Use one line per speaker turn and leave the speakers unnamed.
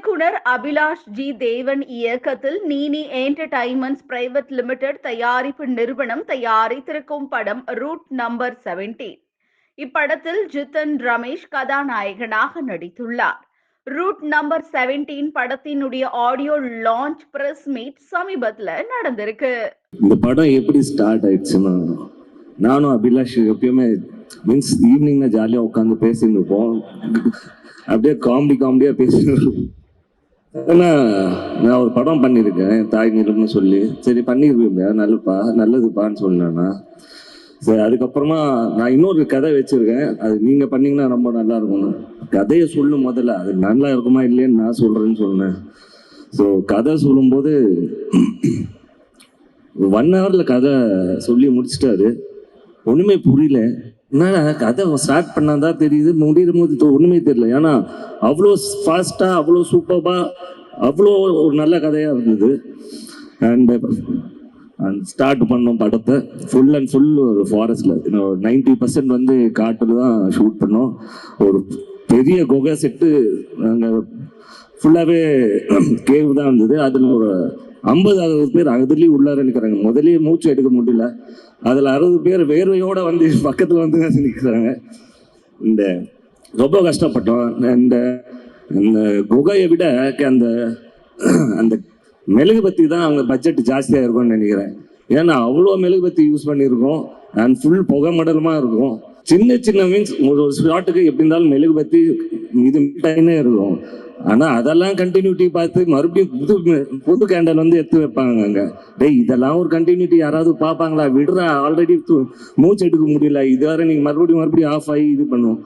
இயக்குனர் அபிலாஷ் ஜி தேவன் இயக்கத்தில் நீனி என்டர்டைன்மெண்ட்ஸ் பிரைவேட் லிமிடெட் தயாரிப்பு நிறுவனம் தயாரித்திருக்கும் படம் ரூட் நம்பர் 17 இப்படத்தில் ஜித்தன் ரமேஷ் கதாநாயகனாக நடித்துள்ளார். ரூட் நம்பர் 17 படத்தினுடைய ஆடியோ லான்ச் பிரஸ் மீட் சமீபத்துல நடந்திருக்கு.
இந்த படம் எப்படி ஸ்டார்ட் ஆயிடுச்சுன்னா நானும் அபிலாஷ் எப்பயுமே மீன்ஸ் ஈவினிங்ல ஜாலியாக உட்காந்து பேசிட்டு இருப்போம். அப்படியே காமெடி காமெடியாக பேசிட்டு இருப்போம். ஏன்னா நான் ஒரு படம் பண்ணியிருக்கேன் தாய் நிலம்னு சொல்லி. சரி பண்ணியிருக்கேன் நல்லப்பா நல்லதுப்பான்னு சொன்னேன்னா சரி அதுக்கப்புறமா நான் இன்னொரு கதை வச்சிருக்கேன். அது நீங்க பண்ணீங்கன்னா ரொம்ப நல்லா இருக்கும் கதையை சொல்லும் முதல்ல. அது நல்லா இருக்குமா இல்லையான்னு நான் சொல்றேன்னு சொன்னேன். ஸோ கதை சொல்லும்போது ஒன் ஹவர்ல கதை சொல்லி முடிச்சிட்டாரு. ஒண்ணுமே புரியல. என்னடா கதை ஸ்டார்ட் பண்ணாதான் தெரியுது. முடியும் போது ஒன்றுமே தெரியல. ஏன்னா அவ்வளோ ஃபாஸ்ட்டாக அவ்வளோ சூப்பராக அவ்வளோ ஒரு நல்ல கதையாக இருந்தது. அண்ட் ஸ்டார்ட் பண்ணோம் படத்தை. ஃபுல் அண்ட் ஃபுல் ஒரு ஃபாரஸ்டில் நைன்டி பர்சன்ட் வந்து காட்டில் தான் ஷூட் பண்ணோம். ஒரு பெரிய குகை செட்டு நாங்கள் ஃபுல்லாகவே கேவ் தான் இருந்தது. அதில் ஒரு ஐம்பது அறுபது பேர் அதுலேயும் உள்ளார நிற்கிறாங்க முதலே மூச்சு எடுக்க முடியல. அதில் அறுபது பேர் வேர்வையோட வந்து பக்கத்தில் வந்து நிற்கிறாங்க இந்த ரொம்ப கஷ்டப்பட்டோம். இந்த இந்த குகையை விட அந்த அந்த மெழுகு பத்தி தான் அவங்க பட்ஜெட் ஜாஸ்தியாக இருக்கும்னு நினைக்கிறேன். ஏன்னா அவ்வளோ மெழுகு பத்தி யூஸ் பண்ணியிருக்கோம். அண்ட் ஃபுல் புகை மடலமாக இருக்கும். சின்ன சின்ன மீன்ஸ் ஒரு ஷாட்டுக்கு எப்படி இருந்தாலும் மெழுகு பத்தி இது டைனே இருக்கும். ஆனால் அதெல்லாம் கண்டினியூட்டி பார்த்து மறுபடியும் புது புது கேண்டல் வந்து எடுத்து வைப்பாங்க அங்கே. டேய் இதெல்லாம் ஒரு கண்டினியூட்டி யாராவது பார்ப்பாங்களா? விடுறா ஆல்ரெடி மூச்சு எடுக்க முடியல. இது வேற நீங்கள் மறுபடியும் மறுபடியும் ஆஃப் ஆகி இது பண்ணுவோம்.